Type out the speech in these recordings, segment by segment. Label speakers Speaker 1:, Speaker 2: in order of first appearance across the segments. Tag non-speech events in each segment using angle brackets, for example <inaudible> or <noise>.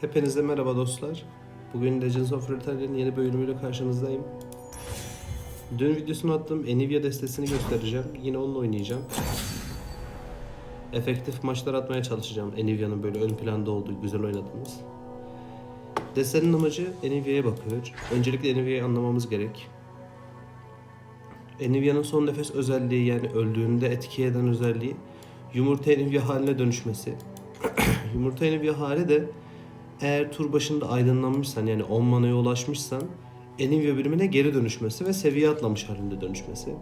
Speaker 1: Hepinize merhaba dostlar. Bugün Legends of Runeterra'nın yeni bölümüyle karşınızdayım. Dün videosunu attım. Nvidia destesini göstereceğim. Yine onunla oynayacağım. Efektif maçlar atmaya çalışacağım. Nvidia'nın böyle ön planda olduğu, güzel oynadığımız. Destenin amacı Nvidia'ya bakıyor. Öncelikle Nvidia'yı anlamamız gerek. Nvidia'nın son nefes özelliği yani öldüğünde etki eden özelliği yumurta Nvidia haline dönüşmesi. <clears throat> yumurta Nvidia hali de eğer tur başında aydınlanmışsan yani 10 manaya ulaşmışsan Nvidia birimine geri dönüşmesi ve seviye atlamış halinde dönüşmesi.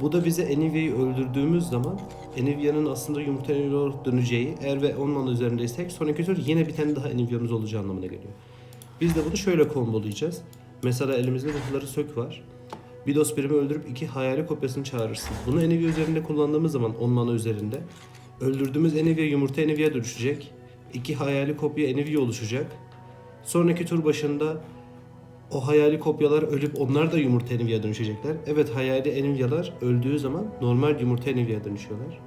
Speaker 1: Bu da bize Nvidia'yı öldürdüğümüz zaman Nvidia'nın aslında yumurta Nvidia olarak döneceği eğer ve 10 mana üzerindeysek sonraki tur yine bir tane daha Nvidia'mız olacağı anlamına geliyor. Biz de bunu şöyle kombolayacağız. Mesela elimizde ruhları sök var. Bir dost birimi öldürüp iki hayali kopyasını çağırırsın. Bunu Nvidia üzerinde kullandığımız zaman 10 mana üzerinde öldürdüğümüz Nvidia yumurta Nvidia dönüşecek. İki hayali kopya Nvidia oluşacak. Sonraki tur başında o hayali kopyalar ölüp onlar da yumurta Nvidia dönüşecekler. Evet hayali Nvidia'lar öldüğü zaman normal yumurta Nvidia dönüşüyorlar.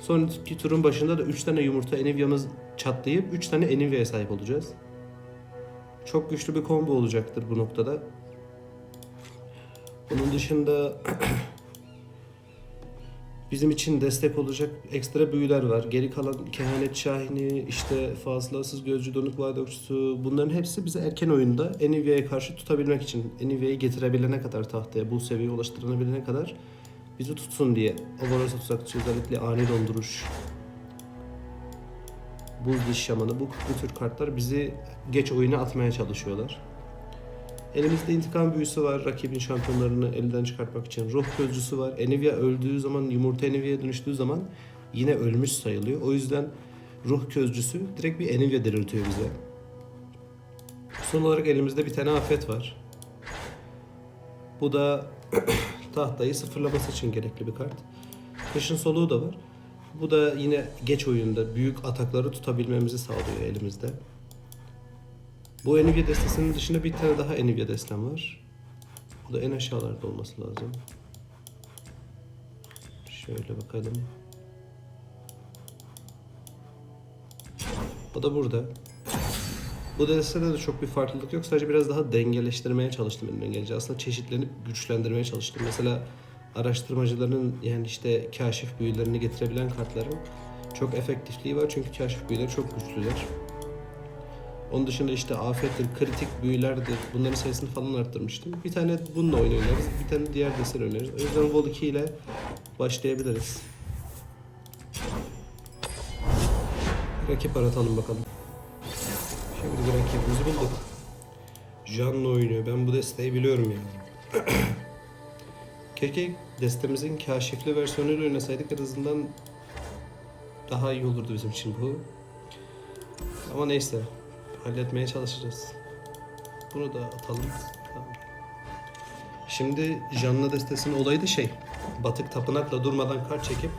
Speaker 1: Sonraki turun başında da 3 tane yumurta Nvidia'mız çatlayıp 3 tane Nvidia'ya sahip olacağız. Çok güçlü bir combo olacaktır bu noktada. Bunun dışında <clears throat> bizim için destek olacak ekstra büyüler var. Geri kalan kehanet şahini, işte fazlasız gözcü donuk vardokçusu bunların hepsi bize erken oyunda Enivia'ya karşı tutabilmek için, Enivia'yı getirebilene kadar tahtaya, bu seviyeye ulaştırabilene kadar bizi tutsun diye. Ovorosa tuzakçı özellikle ani donduruş, buz diş şamanı bu, bu tür kartlar bizi geç oyuna atmaya çalışıyorlar. Elimizde intikam büyüsü var. Rakibin şampiyonlarını elden çıkartmak için. Ruh gözcüsü var. Enivia öldüğü zaman, yumurta Enivia'ya dönüştüğü zaman yine ölmüş sayılıyor. O yüzden ruh gözcüsü direkt bir Enivia diriltiyor bize. Son olarak elimizde bir tane afet var. Bu da <clears throat> tahtayı sıfırlaması için gerekli bir kart. Kışın soluğu da var. Bu da yine geç oyunda büyük atakları tutabilmemizi sağlıyor elimizde. Bu Nvidia destesinin dışında bir tane daha Nvidia destem var. Bu da en aşağılarda olması lazım. Şöyle bakalım. O da burada. Bu destede de çok bir farklılık yok. Sadece biraz daha dengeleştirmeye çalıştım elimden gelince. Aslında çeşitlenip güçlendirmeye çalıştım. Mesela araştırmacıların yani işte kaşif büyülerini getirebilen kartların çok efektifliği var. Çünkü kaşif büyüleri çok güçlüler. Onun dışında işte afettir, kritik büyülerdir. Bunların sayısını falan arttırmıştım. Bir tane bununla oyun oynarız. Bir tane diğer desen oynarız. O yüzden Vol 2 ile başlayabiliriz. Rakip aratalım bakalım. Şimdi bir rakibimizi bulduk. Jan'la oynuyor. Ben bu desteği biliyorum yani. <clears throat> Keşke destemizin kaşifli versiyonuyla oynasaydık en azından daha iyi olurdu bizim için bu. Ama neyse. Halletmeye çalışacağız. Bunu da atalım. Şimdi Janna destesinin olayı da şey. Batık tapınakla durmadan kart çekip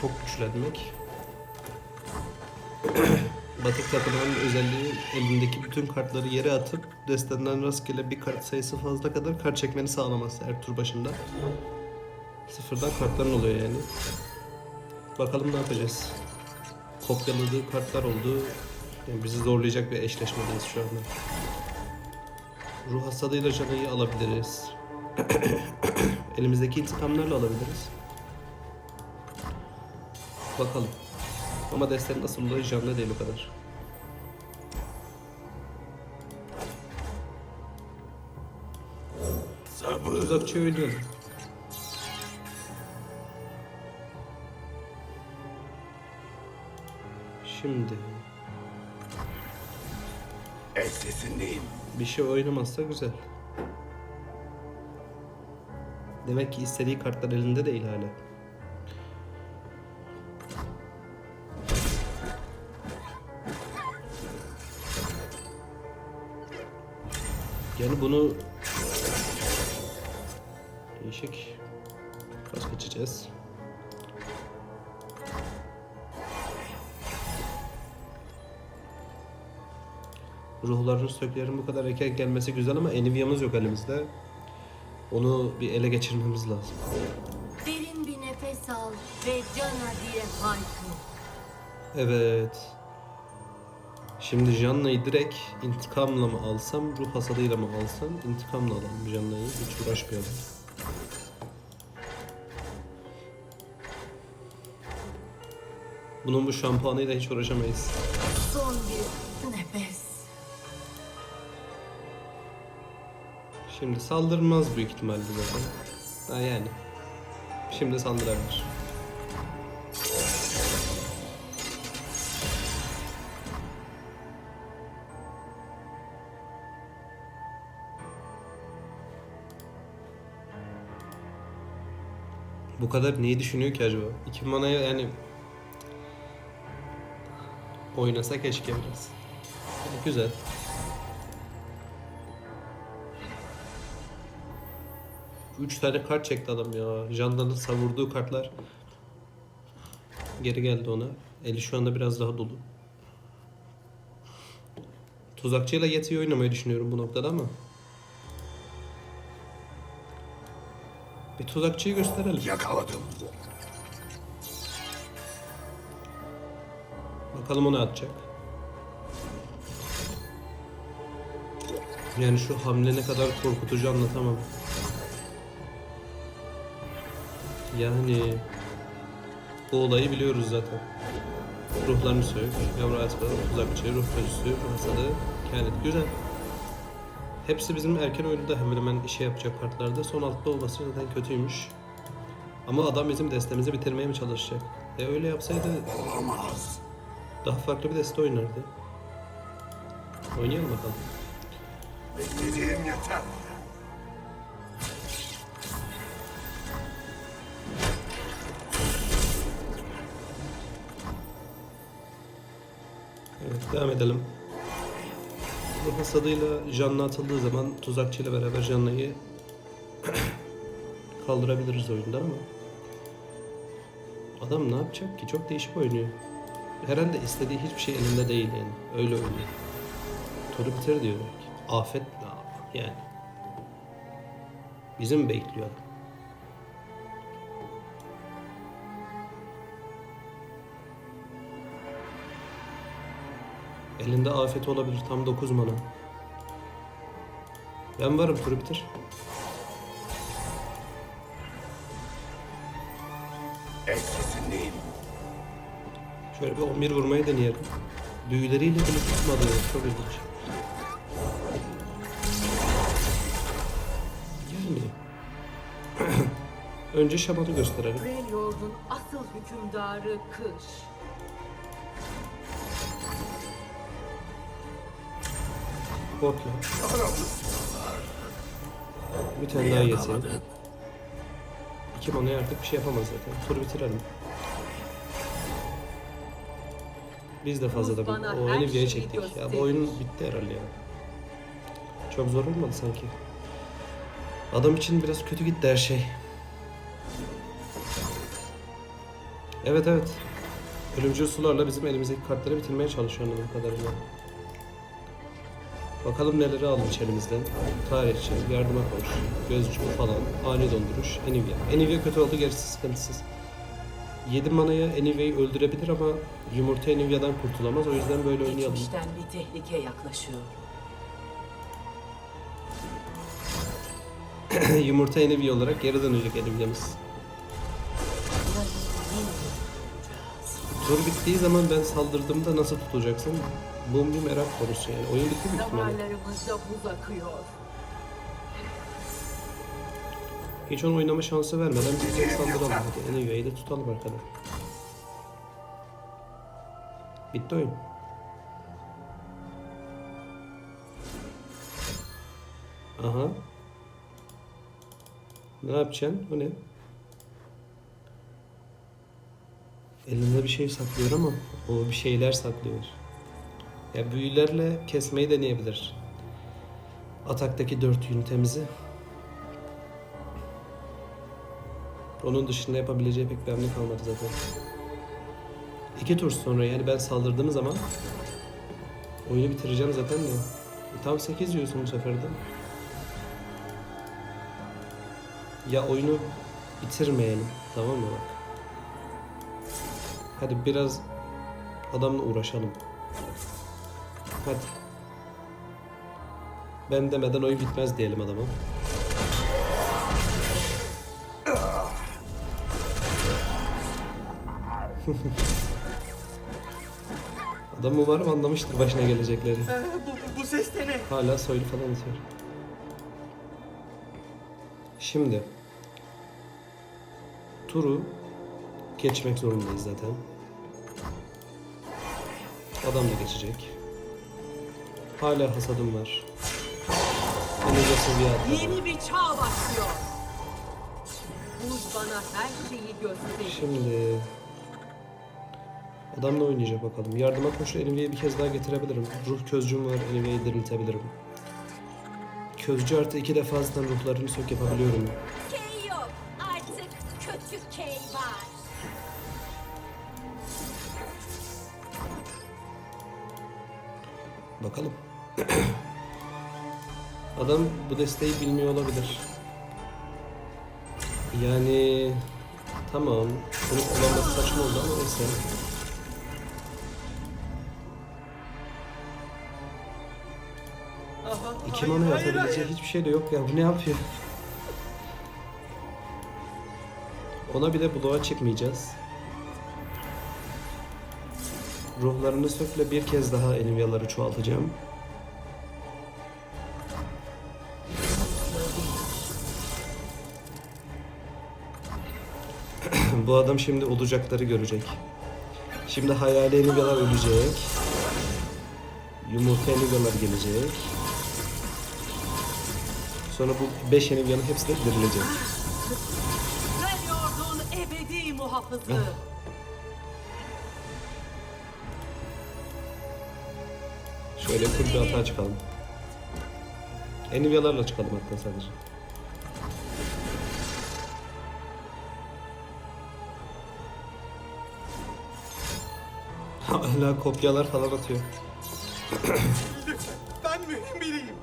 Speaker 1: çok güçlenmek. <clears throat> Batık tapınağın özelliği elindeki bütün kartları yere atıp destenden rastgele bir kart sayısı fazla kadar kart çekmeni sağlaması her tur başında. Sıfırdan kartların oluyor yani. Bakalım ne yapacağız kopyaladığı kartlar oldu. Yani bizi zorlayacak bir eşleşmedeyiz şu anda. Ruh hasadıyla Jana'yı alabiliriz. <coughs> Elimizdeki intikamlarla alabiliriz. Bakalım. Ama desten nasıl Jan'da değil o kadar. Tuzakçı oynayalım. Şimdi
Speaker 2: Et sesindeyim.
Speaker 1: bir şey oynamazsa güzel. Demek ki istediği kartlar elinde değil hala. Yani bunu değişik pas geçeceğiz. Ruhların söklerin bu kadar erken gelmesi güzel ama Enivia'mız yok elimizde. Onu bir ele geçirmemiz lazım.
Speaker 3: Derin bir nefes al ve cana diye haykır.
Speaker 1: Evet. Şimdi Janna'yı direkt intikamla mı alsam, ruh hasadıyla mı alsam? İntikamla alalım Janna'yı. Hiç uğraşmayalım. Bunun bu şampuanıyla hiç uğraşamayız.
Speaker 3: Son bir nefes.
Speaker 1: Şimdi saldırmaz büyük ihtimalle zaten. Ha yani. Şimdi saldırabilir. Bu kadar neyi düşünüyor ki acaba? İki manaya yani oynasa keşke biraz. Güzel. Üç tane kart çekti adam ya. Janda'nın savurduğu kartlar geri geldi ona. Eli şu anda biraz daha dolu. Tuzakçıyla Yeti'yi oynamayı düşünüyorum bu noktada ama. Bir tuzakçıyı gösterelim.
Speaker 2: Yakaladım.
Speaker 1: Bakalım o ne atacak. Yani şu hamle ne kadar korkutucu anlatamam. Yani bu olayı biliyoruz zaten. Ruhlarını sök, yavru atma, tuzakçı, ruh közüsü, ruh hasadı, kehanet. Güzel. Hepsi bizim erken oyunda hemen hemen işe yapacak kartlarda. Son altta olması zaten kötüymüş. Ama adam bizim destemizi bitirmeye mi çalışacak? E öyle yapsaydı
Speaker 2: Olamaz.
Speaker 1: daha farklı bir deste oynardı. Oynayalım bakalım.
Speaker 2: Beklediğim yeter.
Speaker 1: Evet, devam edelim. Bu hasadıyla Janna atıldığı zaman tuzakçıyla beraber Janna'yı <clears throat> kaldırabiliriz oyundan ama adam ne yapacak ki? Çok değişik oynuyor. Herhalde istediği hiçbir şey elinde değil yani. Öyle oynuyor. Turu bitir diyor belki. Afet ne yani. Bizim bekliyor adam. Elinde afet olabilir. Tam 9 mana. Ben varım turu bitir.
Speaker 2: Etkisindeyim.
Speaker 1: Şöyle bir 11 vurmayı deneyelim. Büyüleriyle bile tutmadı. Çok ilginç. Gelmiyor. <clears throat> Önce şamanı gösterelim.
Speaker 3: Asıl hükümdarı Kış.
Speaker 1: Korkma. Bir tane daha yesin. İki manaya artık bir şey yapamaz zaten. Turu bitirelim. Biz de fazla da
Speaker 3: Bana
Speaker 1: o oyunu
Speaker 3: şeyi
Speaker 1: çektik. Ya bu oyun bitti herhalde ya. Çok zor olmadı sanki. Adam için biraz kötü gitti her şey. Evet evet. Ölümcül sularla bizim elimizdeki kartları bitirmeye çalışıyor anladığım kadarıyla. Bakalım neleri almış elimizden. Tarihçi, yardıma koş, gözcü falan, ani donduruş, Enivia. Enivia kötü oldu gerisi sıkıntısız. 7 manaya Enivia'yı öldürebilir ama yumurta Enivia'dan kurtulamaz. O yüzden böyle oynayalım.
Speaker 3: Geçmişten bir tehlike yaklaşıyor. <clears throat>
Speaker 1: yumurta Enivia olarak geri dönecek Enivia'mız. Tur bittiği zaman ben saldırdığımda nasıl tutacaksın? Bu bir merak konusu yani. Oyun bitti büyük ihtimalle.
Speaker 3: Damarlarımızda buz akıyor.
Speaker 1: Hiç onu oynama şansı vermeden biz de saldıralım. Hadi Enivia'yı da tutalım arkada. Bitti oyun. Aha. Ne yapacaksın? O ne? Elinde bir şey saklıyor ama o bir şeyler saklıyor. Ya büyülerle kesmeyi deneyebilir. Ataktaki dört ünitemizi. Onun dışında yapabileceği pek bir hamle kalmadı zaten. İki tur sonra yani ben saldırdığım zaman oyunu bitireceğim zaten de. Tam 8 diyorsun bu sefer de. Ya oyunu bitirmeyelim tamam mı bak. Hadi biraz Adamla uğraşalım. Hadi. Ben demeden oyun bitmez diyelim adama. <laughs> Adam umarım anlamıştır başına gelecekleri.
Speaker 4: bu, bu ses de ne?
Speaker 1: Hala soylu falan atıyor. Şimdi turu geçmek zorundayız zaten. Adam da geçecek. Hala hasadım var. Enerjisi bir atladı.
Speaker 3: Yeni bir çağ başlıyor. Buz bana her şeyi gösterir.
Speaker 1: Şimdi adamla oynayacak bakalım. Yardıma koşu Enive'yi bir kez daha getirebilirim. Ruh közcüm var, Enive'yi diriltebilirim. Közcü artı iki defa zaten ruhlarını sök yapabiliyorum.
Speaker 5: Key yok. Artık kötü Key var.
Speaker 1: Bakalım. <clears throat> Adam bu desteği bilmiyor olabilir. Yani tamam. Bunu kullanması saçma oldu ama neyse. İki mana yapabileceği hiçbir şey de yok ya. Bu ne yapıyor? Ona bir de bloğa çıkmayacağız. Ruhlarını sökle bir kez daha Envia'ları çoğaltacağım. <clears throat> Bu adam şimdi olacakları görecek. Şimdi hayali Envia'lar ölecek. Yumurta Envia'lar gelecek. Sonra bu 5 Envia'nın hepsi de dirilecek.
Speaker 3: Muhafızı.
Speaker 1: Şöyle full bir hata çıkalım. Envia'larla çıkalım hatta sadece. <laughs> Hala kopyalar falan atıyor. <laughs>
Speaker 4: Ben mühim biriyim.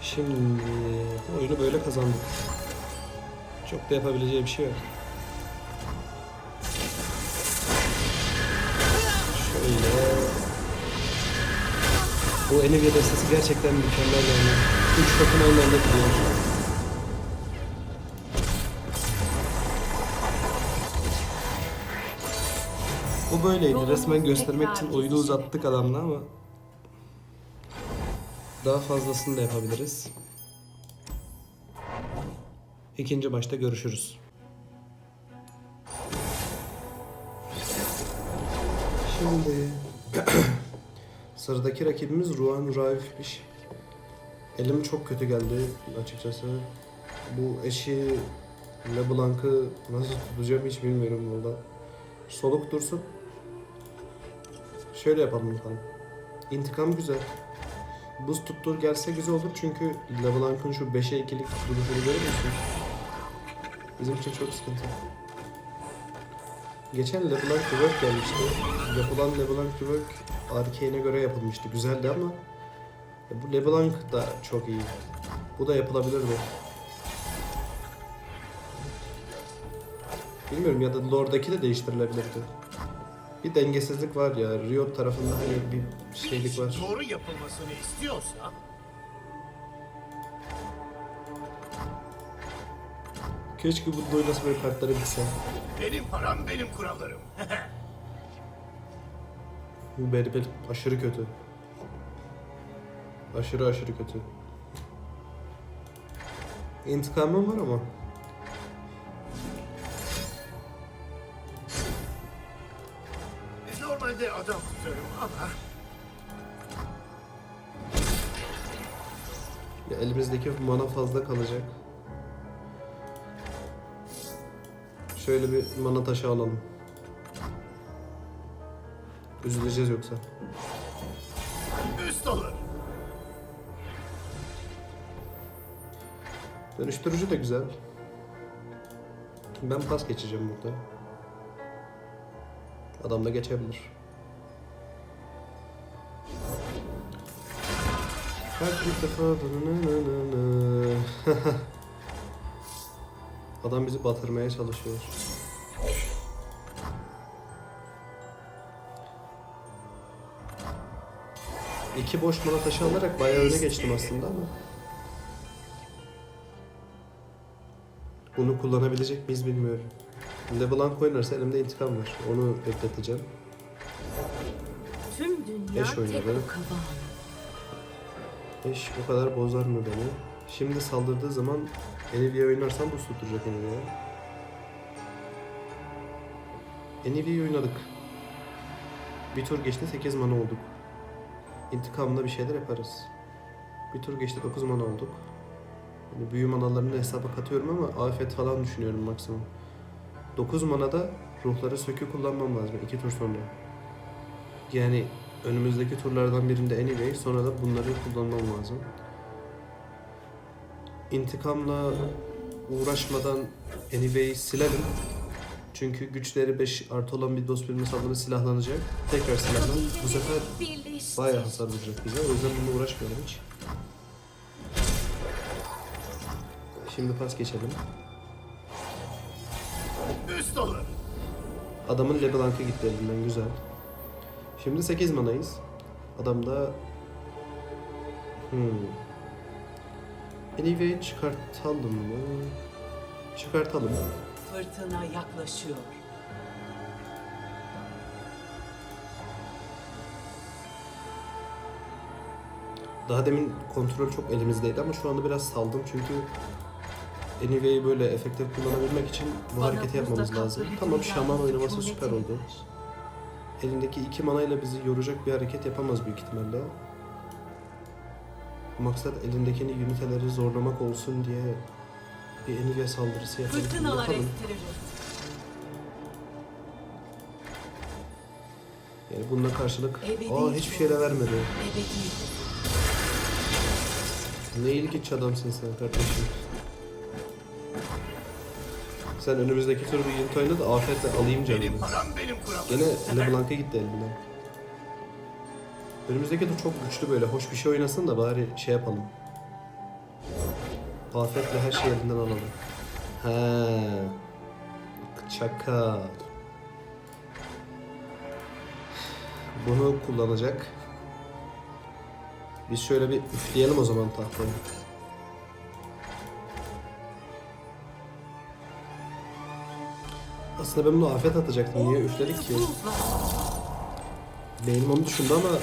Speaker 1: Şimdi oyunu böyle kazandık. Çok da yapabileceği bir şey yok. Şöyle. Bu Nvidia destesi gerçekten mükemmel yani. Üç takım aynı anda gidiyor. Bu böyleydi. Resmen göstermek için oyunu uzattık adamla ama daha fazlasını da yapabiliriz. İkinci maçta görüşürüz. Şimdi <clears throat> sıradaki rakibimiz Ruan Raif'miş. Elim çok kötü geldi açıkçası. Bu eşi LeBlanc'ı nasıl tutacağım hiç bilmiyorum valla. Soluk dursun. Şöyle yapalım bakalım. İntikam güzel. Buz tuttur gelse güzel olur çünkü LeBlanc'ın şu 5'e 2'lik duruşunu görüyor musunuz? Bizim için çok sıkıntı. Geçen LeBlanc Rework gelmişti. Yapılan LeBlanc Rework Arcane'e göre yapılmıştı. Güzeldi ama bu LeBlanc da çok iyi. Bu da yapılabilirdi. Bilmiyorum ya da Lore'daki de değiştirilebilirdi. Bir dengesizlik var ya. Riot tarafında hani bir şeylik var.
Speaker 2: Doğru yapılmasını istiyorsa
Speaker 1: Keşke bu oynası böyle kartları bitse.
Speaker 2: benim param benim kurallarım. <laughs>
Speaker 1: Bu Berber aşırı kötü. Aşırı aşırı kötü. İntikamım var ama.
Speaker 2: Normalde adam tutarım ama
Speaker 1: Ya elimizdeki mana fazla kalacak. Şöyle bir mana taşı alalım. Üzüleceğiz yoksa.
Speaker 2: üst olur.
Speaker 1: Dönüştürücü de güzel. Ben pas geçeceğim burada. Adam da geçebilir. Her bir defa <laughs> Adam bizi batırmaya çalışıyor. İki boş mana taşı alarak bayağı öne geçtim aslında ama. Bunu kullanabilecek miyiz bilmiyorum. LeBlanc oynarsa elimde intikam var. Onu bekleteceğim.
Speaker 3: Tüm dünya
Speaker 1: Eş oynadı. Eş o kadar bozar mı beni? Şimdi saldırdığı zaman Enivia oynarsam bu tutturacak Enivia. Enivia'yı oynadık. Bir tur geçti 8 mana olduk. İntikamla bir şeyler yaparız. Bir tur geçti 9 mana olduk. Yani büyü manalarını hesaba katıyorum ama afet falan düşünüyorum maksimum. 9 manada ruhları sökü kullanmam lazım 2 tur sonra. Yani önümüzdeki turlardan birinde anyway sonra da bunları kullanmam lazım. İntikamla uğraşmadan anyway silelim. Çünkü güçleri 5 artı olan bir dost birimi saldırı silahlanacak. Tekrar silahlan. Bu sefer bayağı hasar vuracak bize. O yüzden bununla uğraşmayalım hiç. Şimdi pas geçelim. Adamın LeBlanc'a gitti elinden güzel. Şimdi 8 manayız. Adamda hmm. Anyway çıkartalım mı? Çıkartalım.
Speaker 3: Fırtına yaklaşıyor.
Speaker 1: Daha demin kontrol çok elimizdeydi ama şu anda biraz saldım çünkü Anyway'i böyle efektif kullanabilmek için bu
Speaker 3: Bana
Speaker 1: hareketi yapmamız lazım. Tamam şaman oynaması süper oldu. Elindeki iki manayla bizi yoracak bir hareket yapamaz büyük ihtimalle. Maksat elindekini üniteleri zorlamak olsun diye bir Enivia saldırısı yapalım.
Speaker 3: Fırtınalar
Speaker 1: yapalım.
Speaker 3: estirir.
Speaker 1: Yani bununla karşılık
Speaker 3: Ebedi
Speaker 1: aa hiçbir şey de vermedi.
Speaker 3: Ebedi.
Speaker 1: Ne ilginç adamsın sen kardeşim. Sen önümüzdeki tur bir unit oyna da afetle alayım
Speaker 2: Benim
Speaker 1: canını.
Speaker 2: param benim kurallarım.
Speaker 1: Gene LeBlanc'a gitti elinden. Önümüzdeki tur çok güçlü böyle. Hoş bir şey oynasın da bari şey yapalım. Afetle her şeyi elinden alalım. He. Çakal. Bunu kullanacak. Biz şöyle bir üfleyelim o zaman tahtayı. Aslında ben bunu afet atacaktım. Niye üfledik ki? Beynim onu düşündü ama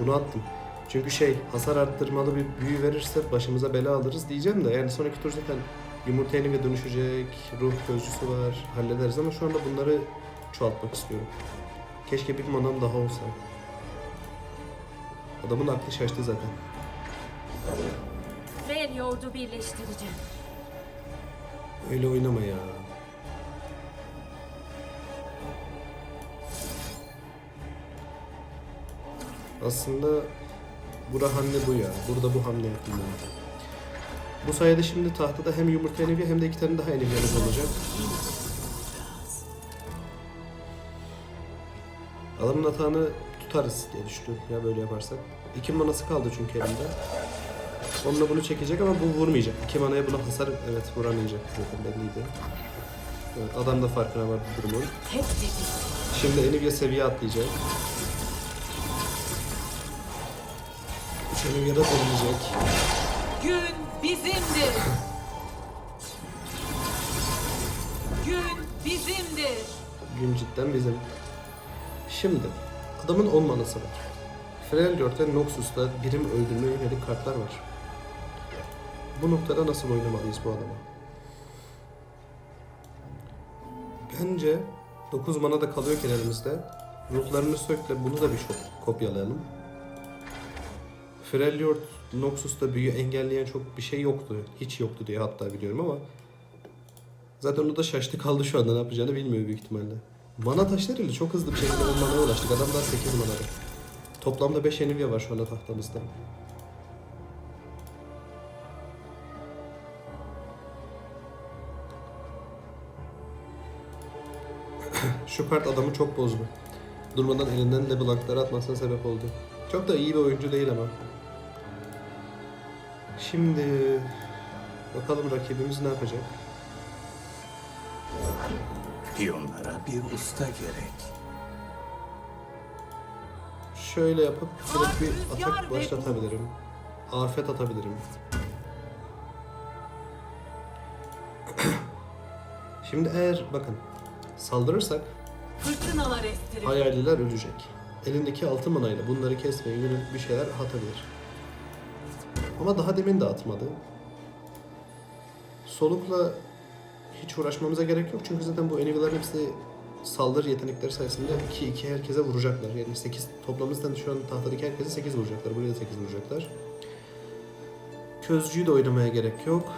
Speaker 1: bunu attım. Çünkü şey hasar arttırmalı bir büyü verirse başımıza bela alırız diyeceğim de yani sonraki tur zaten yumurta ve dönüşecek, ruh gözcüsü var hallederiz ama şu anda bunları çoğaltmak istiyorum. Keşke bir manam daha olsa. Adamın aklı şaştı zaten.
Speaker 5: Red Yord'u birleştireceğim.
Speaker 1: Öyle oynama ya. Aslında bura hamle bu ya. Burada bu hamle ben. Bu sayede şimdi tahtada hem yumurta enevi hem de iki tane daha eneviyemiz olacak. Adamın atağını tutarız diye düşünüyorum ya böyle yaparsak. İki manası kaldı çünkü elimde. Onunla bunu çekecek ama bu vurmayacak. İki manaya buna hasar evet vuramayacak zaten belliydi. Evet, adam da farkına var bu durumun. Şimdi Enivia seviye atlayacak. Üç Enivia'da dönecek.
Speaker 3: Gün bizimdir. Gün bizimdir.
Speaker 1: Gün cidden bizim. Şimdi adamın 10 manası var. Freljord ve Noxus'ta birim öldürme yönelik kartlar var. Bu noktada nasıl oynamalıyız bu adamı? Bence 9 mana da kalıyorken elimizde ruhlarını sökle bunu da bir çok kopyalayalım. Freljord Noxus'ta büyü engelleyen çok bir şey yoktu. Hiç yoktu diye hatta biliyorum ama Zaten o da şaştı kaldı şu anda ne yapacağını bilmiyor büyük ihtimalle. Mana taşlarıyla çok hızlı bir şekilde 10 manaya ulaştık. Adam daha 8 manada. Toplamda 5 Enivia var şu anda tahtamızda. <clears throat> şu kart adamı çok bozdu. Durmadan elinden LeBlanc'ları atmasına sebep oldu. Çok da iyi bir oyuncu değil ama. Şimdi bakalım rakibimiz ne yapacak?
Speaker 2: Piyonlara bir usta gerek.
Speaker 1: şöyle yapıp direkt bir atak başlatabilirim. Afet atabilirim. <clears throat> Şimdi eğer bakın saldırırsak
Speaker 3: Fırtınalar
Speaker 1: hayaliler ölecek. Elindeki altı manayla bunları kesmeye yönelik bir şeyler atabilir. Ama daha demin de atmadı. Solukla hiç uğraşmamıza gerek yok çünkü zaten bu enemilerin hepsi saldırı yetenekleri sayesinde 2-2 herkese vuracaklar. Yani 8 toplamımızdan şu an tahtadaki herkese 8 vuracaklar. Buraya da 8 vuracaklar. Közcüyü de oynamaya gerek yok.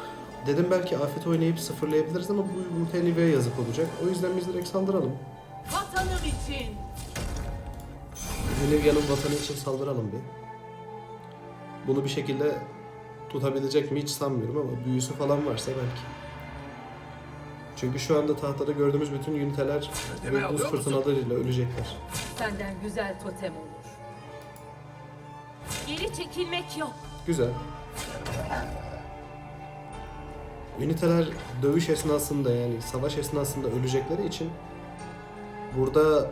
Speaker 1: Dedim belki afet oynayıp sıfırlayabiliriz ama bu Mutelive'ye yazık olacak. O yüzden biz direkt saldıralım.
Speaker 3: Vatanım için.
Speaker 1: Olivia'nın vatanı için saldıralım bir. Bunu bir şekilde tutabilecek mi hiç sanmıyorum ama büyüsü falan varsa belki. Çünkü şu anda tahtada gördüğümüz bütün üniteler
Speaker 2: Ödeme
Speaker 1: ve buz fırtınalarıyla ölecekler.
Speaker 3: Senden güzel totem olur.
Speaker 5: Geri çekilmek yok.
Speaker 1: Güzel. Üniteler dövüş esnasında yani savaş esnasında ölecekleri için burada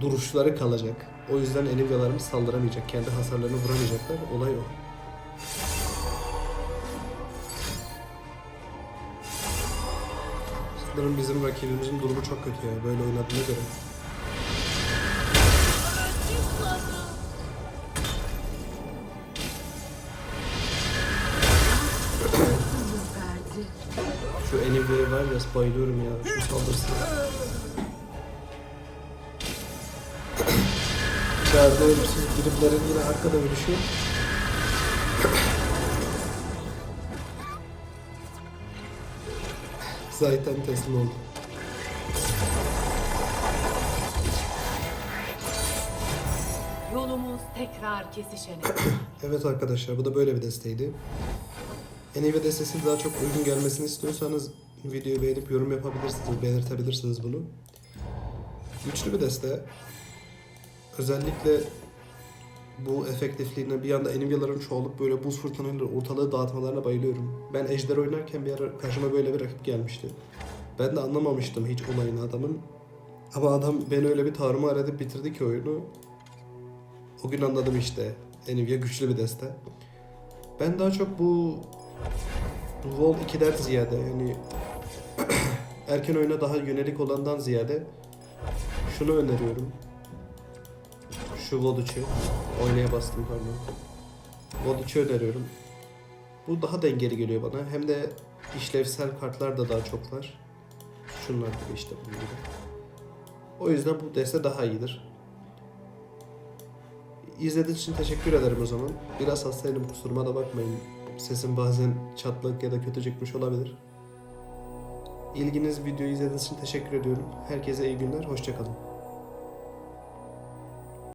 Speaker 1: duruşları kalacak. O yüzden Enivyalarımız saldıramayacak. Kendi hasarlarını vuramayacaklar. Olay o. Sanırım bizim rakibimizin durumu çok kötü ya. Böyle oynadığına göre. Şu Enivya'ya var ya bayılıyorum ya. Şu saldırısına. İçeride ölümsüz griplerin yine arkada ölüşüyor. Zaten teslim oldu.
Speaker 3: Yolumuz tekrar kesişene. <clears throat>
Speaker 1: Evet arkadaşlar bu da böyle bir desteydi. Enivia destesi daha çok uygun gelmesini istiyorsanız videoyu beğenip yorum yapabilirsiniz, belirtebilirsiniz bunu. Güçlü bir deste. Özellikle bu efektifliğine bir yanda Enivia'ların çoğalıp böyle buz fırtınayla ortalığı dağıtmalarına bayılıyorum. Ben Ejder oynarken bir ara karşıma böyle bir rakip gelmişti. Ben de anlamamıştım hiç olayını adamın. Ama adam beni öyle bir tarumar edip bitirdi ki oyunu. O gün anladım işte. Enivia güçlü bir deste. Ben daha çok bu Vol 2'den ziyade yani <clears throat> erken oyuna daha yönelik olandan ziyade şunu öneriyorum. Şu 3'ü. Oynaya bastım pardon. 3'ü öneriyorum. Bu daha dengeli geliyor bana. Hem de işlevsel kartlar da daha çok var. Şunlar gibi işte bunun gibi. O yüzden bu deste daha iyidir. İzlediğiniz için teşekkür ederim o zaman. Biraz hastayım kusuruma da bakmayın. Sesim bazen çatlak ya da kötü çıkmış olabilir. İlginiz videoyu izlediğiniz için teşekkür ediyorum. Herkese iyi günler, hoşçakalın.